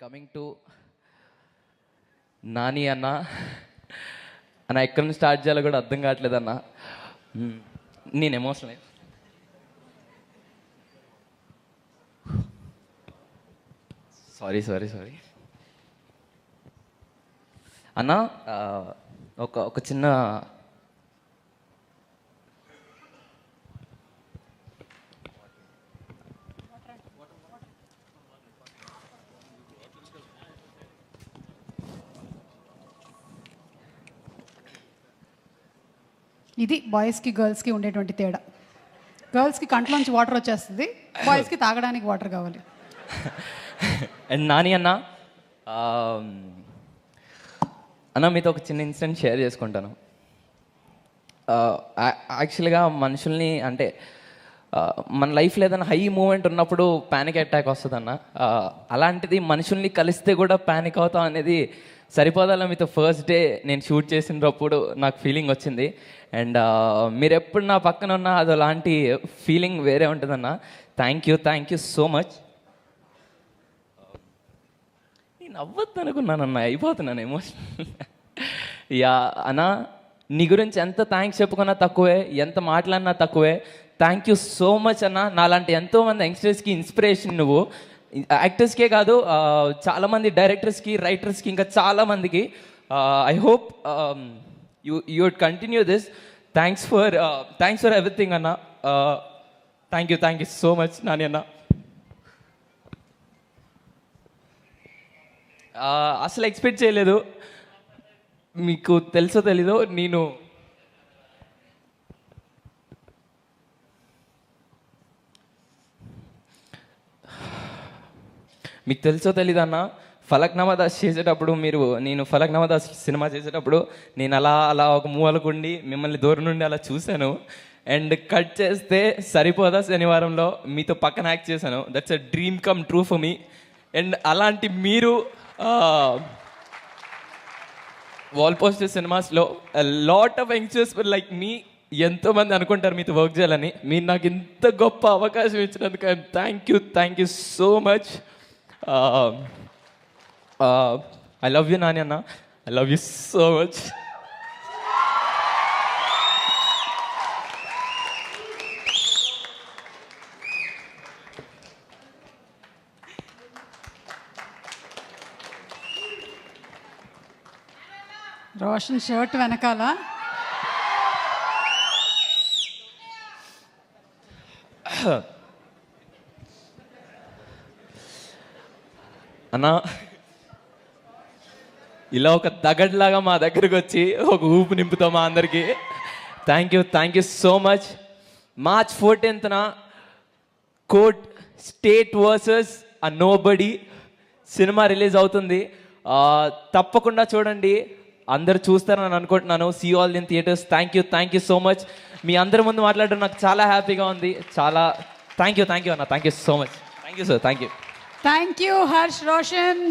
Coming to Nani అన్న. అన్న ఎక్కడి నుంచి స్టార్ట్ చేయాలో కూడా అర్థం కావట్లేదు అన్న. నేను ఎమోషనల్ సారీ సారీ సారీ అన్న ఒక ఒక చిన్న ఇది బాయ్స్కి గర్ల్స్కి ఉండేటువంటి తేడా. గర్ల్స్కి కంట్లోంచి వాటర్ వచ్చేస్తుంది బాయ్స్కి తాగడానికి వాటర్ కావాలి. అండ్ నాని అన్న అన్న మీతో ఒక చిన్న ఇన్సిడెంట్ షేర్ చేసుకుంటాను. యాక్చువల్గా మనుషుల్ని అంటే మన లైఫ్లో ఏదైనా హై మూమెంట్ ఉన్నప్పుడు ప్యానిక్ అటాక్ వస్తుందన్న. అలాంటిది మనుషుల్ని కలిస్తే కూడా ప్యానిక్ అవుతాం అనేది సరిపోదాల మీతో ఫస్ట్ డే నేను షూట్ చేసినప్పుడు నాకు ఫీలింగ్ వచ్చింది. అండ్ మీరు ఎప్పుడు నా పక్కన ఉన్నా అది అలాంటి ఫీలింగ్ వేరే ఉంటుందన్న. Thank you thank you so much నేను అవ్వద్దు అనుకున్నానన్న అయిపోతున్నాను ఎమోషనల్ యా అన్నా నీ గురించి ఎంత థ్యాంక్స్ చెప్పుకున్నా తక్కువే ఎంత మాట్లాడినా తక్కువే. థ్యాంక్ యూ సో మచ్ అన్న. నాలాంటి ఎంతోమంది యంగ్స్టర్స్కి ఇన్స్పిరేషన్ నువ్వు. యాక్టర్స్కే కాదు చాలామంది డైరెక్టర్స్కి రైటర్స్కి ఇంకా చాలామందికి. I hope you you would continue this thanks for thanks for everything అన్న. Thank you thank you so much Nani అన్న. అసలు ఎక్స్పెక్ట్ చేయలేదు. మీకు తెలుసో తెలీదో నేను మీకు తెలుసో తెలీదన్నా ఫలక్నామా దాస్ చేసేటప్పుడు మీరు నేను ఫలక్నామా దాస్ సినిమా చేసేటప్పుడు నేను అలా అలా ఒక మూలకుండి మిమ్మల్ని దూరం నుండి అలా చూశాను. అండ్ కట్ చేస్తే సరిపోదా శనివారంలో? మీతో పక్కన యాక్ట్ చేశాను. That's a dream come true for me and అలాంటి మీరు వాల్ పోస్టర్ సినిమాస్లో lot of youngsters like me ఎంతో మంది అనుకుంటారు మీతో వర్క్ చేయాలని. మీరు నాకు ఇంత గొప్ప అవకాశం ఇచ్చినందుకు thank you thank you so much I love you Nani అన్న I love you so much Roshan shirt వెనకాల. అన్నా ఇలా ఒక దగడ్లాగా మా దగ్గరకు వచ్చి ఒక ఊపు నింపుతాం మా అందరికి. Thank you thank you so much March ఫోర్టీన్త్న court state versus a nobody cinema release అవుతుంది. తప్పకుండా చూడండి. అందరు చూస్తారని అనుకుంటున్నాను. See all in theatres thank you thank you so much మీ అందరి ముందు మాట్లాడడం నాకు చాలా హ్యాపీగా ఉంది. చాలా థ్యాంక్ యూ థ్యాంక్ యూ అన్న. Thank you so much thank you sir thank you thank you Harsh Roshan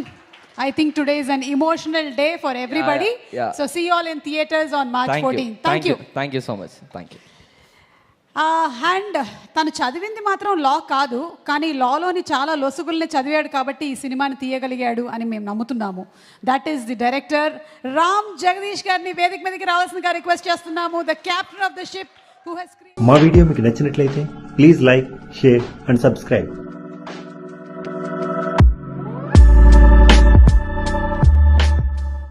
I think today is an emotional day for everybody yeah. So see all in theatres on March thank you fourteen thank you thank you so much thank you and తను చదివింది మాత్రం లా కాదు కానీ లాలోని చాలా లొసుగుల్ని చదివాడు కాబట్టి ఈ సినిమాని తీయగలిగాడు అని మేము నమ్ముతున్నాము. That is the director Ram Jagadeesh గారిని వేదిక మీదకి రావాల్సిందిగా రిక్వెస్ట్ చేస్తున్నాము. The captain of the ship who he's మా వీడియో మీకు నచ్చినట్లయితే please like share and subscribe